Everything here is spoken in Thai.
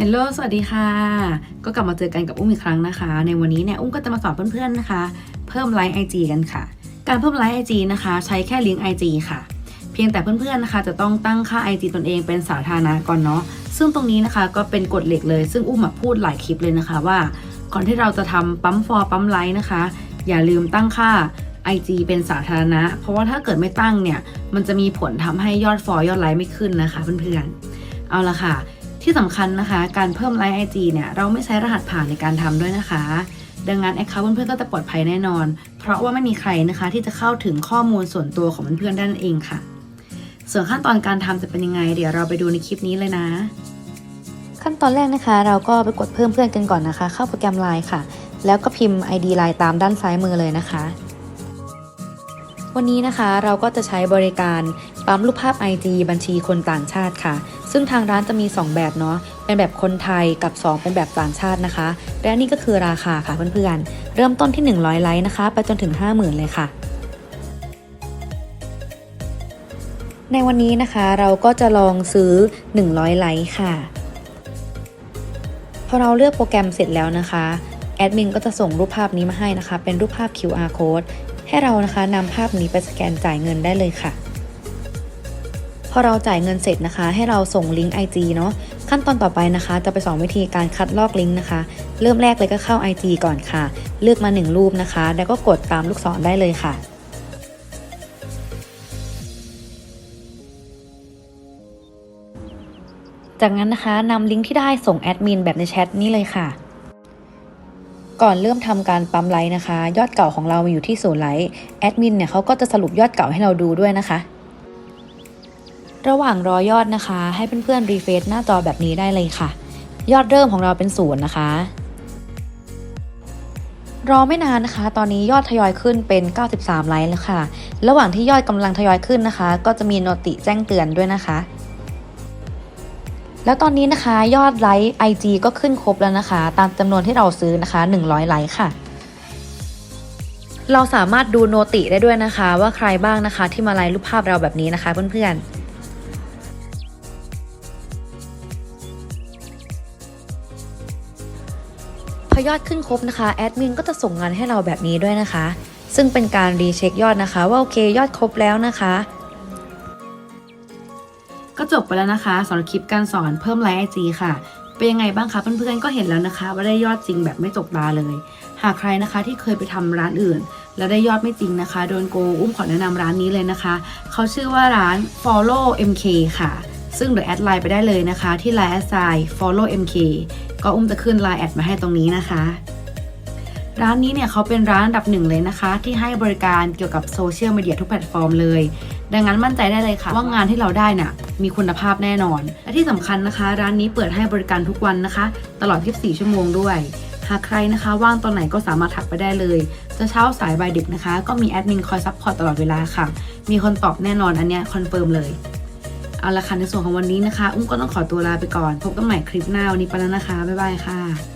ฮลโลสวัสดีค่ะ ก็กลับมาเจอกันกับอุ้มอีกครั้งนะคะ ในวันนี้เนี่ยอุ้มก็จะมาสอนเพื่อนๆนะคะ เพิ่มไลค์ไอจกันค่ะ การเพิ่มไลค์ไอจนะคะ ใช้แค่ลิงก์ไอจค่ะ เพียงแต่เพื่อนๆนะคะ จะต้องตั้งค่า IG ตนเองเป็นสาธารณะก่อนเนาะ ซึ่งตรงนี้นะคะก็เป็นกฎเหล็กเลย ซึ่งอุ้มมาพูดหลายคลิปเลยนะคะว่า ก่อนที่เราจะทำปั๊มฟอร์ปั๊มไลค์นะคะ อย่าลืมตั้งค่า IG เป็นสาธารณะ เพราะว่าถ้าเกิดไม่ตั้งเนี่ย มันจะมีผลทำให้ยอดฟอร์ยอดไลค์ไม่ขึ้นนะคะ เพื่อนๆ เอาละค่ะ ที่สำคัญนะคะ การเพิ่มไลค์ IG เนี่ย เราไม่ใช้รหัสผ่านในการทำด้วยนะคะ ดังนั้นแอคเคาท์เพื่อนๆก็จะปลอดภัยแน่นอน เพราะว่าไม่มีใครนะคะที่จะเข้าถึงข้อมูลส่วนตัวของเพื่อนๆได้นั่นเองค่ะ ส่วนขั้นตอนการทำจะเป็นยังไง เดี๋ยวเราไปดูในคลิปนี้เลยนะ ขั้นตอนแรกนะคะ เราก็ไปกดเพิ่มเพื่อนกันก่อนนะคะ เข้าโปรแกรม Line ค่ะ แล้วก็พิมพ์ ID Line ตามด้านซ้ายมือเลยนะคะวันนี้นะคะเราก็จะใช้บริการ ปั๊มรูปภาพ IG บัญชีคนต่างชาติค่ะ ซึ่งทางร้านจะมี 2 แบบเนาะ เป็นแบบคนไทยกับ 2 เป็นแบบต่างชาตินะคะ และนี่ก็คือราคาค่ะเพื่อนๆ เริ่มต้นที่ 100 ไลค์นะคะ ไปจนถึง 50,000 เลยค่ะ ในวันนี้นะคะเราก็จะลองซื้อ 100 ไลค์ค่ะ พอเราเลือกโปรแกรมเสร็จแล้วนะคะ แอดมินก็จะส่งรูปภาพนี้มาให้นะคะ เป็นรูปภาพ QR code ให้เรานะคะนำภาพนี้ไปสแกนจ่ายเงินได้เลยค่ะ อเราจ่ายเงินเสร็จนะคะ ให้เราส่งลิงก์ IG เนาะขั้นตอนต่อไปนะคะ จะไปสอนวิธีการคัดลอกลิงก์นะคะ เริ่มแรกเลยก็เข้า IG ก่อนค่ะ เลือกมา 1 รูปนะคะ แล้วก็กดตามลูกศรได้เลยค่ะจากนั้นนะคะนำลิงก์ที่ได้ส่งแอดมินแบบในแชทนี้เลยค่ะ ก่อนเริ่มทำการปั๊มไลค์นะคะ ยอดเก่าของเรามีอยู่ที่ศูนย์ไลค์แอดมินเนี่ยเขาก็จะสรุปยอดเก่าให้เราดูด้วยนะคะ ระหว่างรอยอดนะคะ ให้เพื่อนๆรีเฟรชหน้าจอแบบนี้ได้เลยค่ะ ยอดเริ่มของเราเป็นศูนย์นะคะ รอไม่นานนะคะ ตอนนี้ยอดทยอยขึ้นเป็น 93 ไลค์แล้วค่ะ ระหว่างที่ยอดกำลังทยอยขึ้นนะคะ ก็จะมีโนติแจ้งเตือนด้วยนะคะแล้วตอนนี้นะคะยอดไลค์ IG ก็ขึ้นครบแล้วนะคะ ตามจำนวนที่เราซื้อนะคะ 100 ไลค์ค่ะ เราสามารถดูโนติได้ด้วยนะคะ ว่าใครบ้างนะคะที่มาไลค์รูปภาพเราแบบนี้นะคะเพื่อนๆ อยอดขึ้นครบนะคะแอดมินก็จะส่งงานให้เราแบบนี้ด้วยนะคะ ซึ่งเป็นการรีเช็คยอดนะคะ ว่าโอเคยอดครบแล้วนะคะ ก็จบไปแล้วนะคะสำหรับคลิปการสอนเพิ่มไลค์ไอจีค่ะเป็นยังไงบ้างคะเพื่อนๆก็เห็นแล้วนะคะ ว่าได้ยอดจริงแบบไม่ตกตาเลย หากใครนะคะที่เคยไปทำร้านอื่น แล้วได้ยอดไม่จริงนะคะ โดนโกงอุ้มขอแนะนำร้านนี้เลยนะคะ เขาชื่อว่าร้าน follow mk ค่ะ ซึ่งเดี๋ยวแอดไลน์ไปได้เลยนะคะ ที่ไลน์แอดไซน์ follow mk ก็อุ้มจะขึ้นไลน์แอดมาให้ตรงนี้นะคะ ร้านนี้เนี่ยเขาเป็นร้านอันดับหนึ่งเลยนะคะ ที่ให้บริการเกี่ยวกับโซเชียลมีเดียทุกแพลตฟอร์มเลย ดังนั้นมั่นใจได้เลยค่ะ ว่างานที่เราได้น่ะมีคุณภาพแน่นอน และที่สำคัญนะคะ ร้านนี้เปิดให้บริการทุกวันนะคะ ตลอด 24 ชั่วโมงด้วยหากใครนะคะ ว่างตอนไหนก็สามารถทักไปได้เลย จะเช้าสายบ่ายดึกนะคะ ก็มีแอดมินคอยซัพพอร์ตตลอดเวลาค่ะ มีคนตอบแน่นอนอันเนี้ยคอนเฟิร์มเลย เอาละค่ะในส่วนของวันนี้นะคะ อุ้มก็ต้องขอตัวลาไปก่อน พบกันใหม่คลิปหน้าวันนี้ไปแล้วนะคะ บ๊ายบายค่ะ